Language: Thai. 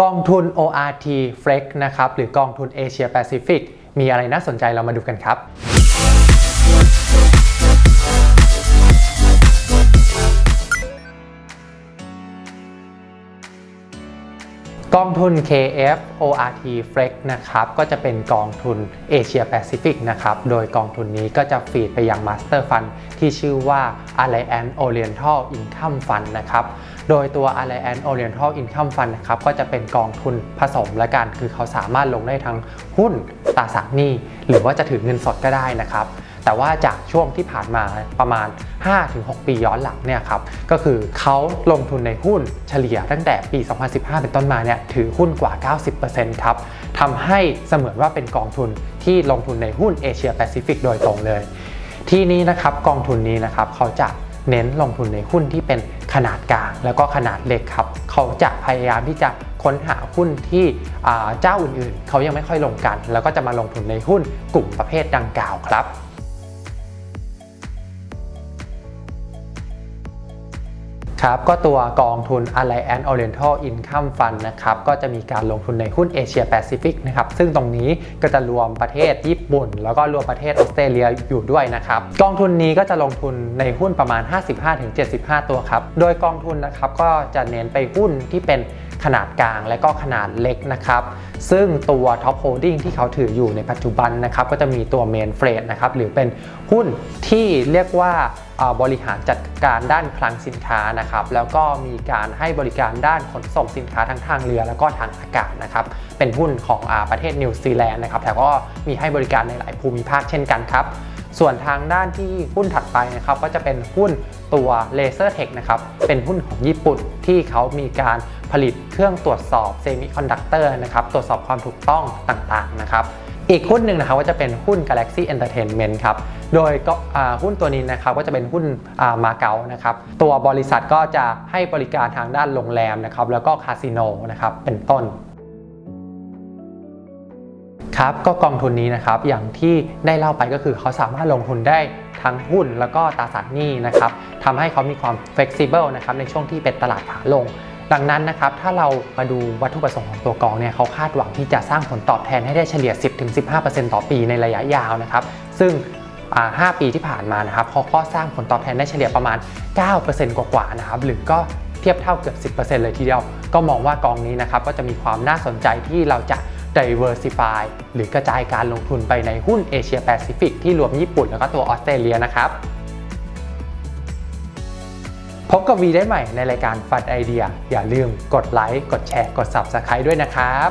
กองทุน ORT Flex นะครับ หรือกองทุนเอเชียแปซิฟิกมีอะไรน่าสนใจเรามาดูกันครับ กองทุน KF ORT Flex นะครับ ก็จะเป็นกองทุนเอเชียแปซิฟิกนะครับ โดยกองทุนนี้ก็จะฟีดไปยัง Master Fund ที่ชื่อว่า Alliance Oriental Income Fund นะครับ โดยตัว Alliance Oriental Income Fund นะครับ ก็จะเป็นกองทุนผสมละกัน คือเขาสามารถลงได้ทั้งหุ้นตราสารหนี้ หรือว่าจะถือเงินสดก็ได้นะครับ แต่ว่าจากช่วงที่ผ่านมาประมาณ 5-6 ปีย้อนหลังเนี่ยครับก็คือเขาลงทุนในหุ้นเฉลี่ยตั้งแต่ปี 2015 เป็นต้นมาเนี่ยถือหุ้นกว่า 90%ครับทำให้เสมือนว่าเป็นกองทุนที่ลงทุนในหุ้นเอเชียแปซิฟิกโดยตรงเลย ที่นี้นะครับกองทุนนี้นะครับเขาจะเน้นลงทุนในหุ้นที่เป็นขนาดกลางแล้วก็ขนาดเล็กครับ เขาจะพยายามที่จะค้นหาหุ้นที่เจ้าอื่นๆ เขายังไม่ค่อยลงกัน แล้วก็จะมาลงทุนในหุ้นกลุ่มประเภทดังกล่าวครับ ครับก็ตัวกองทุน Alliance Oriental Income Fund นะครับก็จะมีการลงทุนในหุ้นเอเชียแปซิฟิกนะครับซึ่งตรงนี้ก็จะรวมประเทศญี่ปุ่น แล้วก็รวมประเทศออสเตรเลียอยู่ด้วยนะครับกองทุนนี้ก็จะลงทุนในหุ้นประมาณ 55-75 ตัวครับโดยกองทุนนะครับก็จะเน้นไปหุ้นที่เป็นขนาดกลางและก็ขนาดเล็กนะครับซึ่งตัวท็อปโฮลดิ้งที่เขาถืออยู่ในปัจจุบันนะครับก็จะมีตัวเมนเฟรดนะครับหรือเป็นหุ้นที่เรียกว่าอ่า บริหารจัดการด้านคลังสินค้านะครับแล้วก็มีการให้บริการด้านขนส่งสินค้าทั้งทางเรือ แล้วก็ทางอากาศนะครับเป็นหุ้นของอประเทศนิวซีแลนด์นะครับแต่ก็มีให้บริการในหลายภูมิภาคเช่นกันครับส่วนทางด้านที่หุ้นถัดไปนะครับก็จะเป็นหุ้นตัว Laser Tech นะครับเป็นหุ้นของญี่ปุ่นที่เขามีการผลิตเครื่องตรวจสอบเซมิคอนดักเตอร์นะครับตรวจสอบความถูกต้องต่างๆนะครับ อีกหุ้นหนึ่งนะครับก็จะเป็นหุ้น Galaxy Entertainment ครับ โดยก็หุ้นตัวนี้นะครับก็จะเป็นหุ้นามาเก๊านะครับ ตัวบริษัทก็จะให้บริการทางด้านโรงแรมนะครับแล้วก็คาสิโนนะครับเป็นต้นครับก็กองทุนนี้นะครับอย่างที่ได้เล่าไปก็คือเขาสามารถลงทุนได้ทั้งหุ้นแล้วก็ตราสารหนี้นะครับทำให้เขามีความ flexible นะครับในช่วงที่เป็นตลาดขาลง ดังนั้นนะครับถ้าเรามาดูวัตถุประสงค์ของตัวกองเนี่ยเขาคาดหวังที่จะสร้างผลตอบแทนให้ได้เฉลี่ย 10-15%ต่อปีในระยะยาวนะครับ ซึ่งอ่า5ปีที่ผ่านมานะครับเขาก็สร้างผลตอบแทนได้เฉลี่ยประมาณ 9%กว่าๆนะครับหรือก็เทียบเท่าเกือบ 10%เลยทีเดียว ก็มองว่ากองนี้นะครับก็จะมีความน่าสนใจที่เราจะ diversify หรือกระจายการลงทุนไปในหุ้นเอเชียแปซิฟิกที่รวมญี่ปุ่นแล้วก็ตัวออสเตรเลียนะครับ พบกับวีได้ใหม่ในรายการฟันไอเดีย อย่าลืมกดไลค์ กดแชร์ กด Subscribe ด้วยนะครับ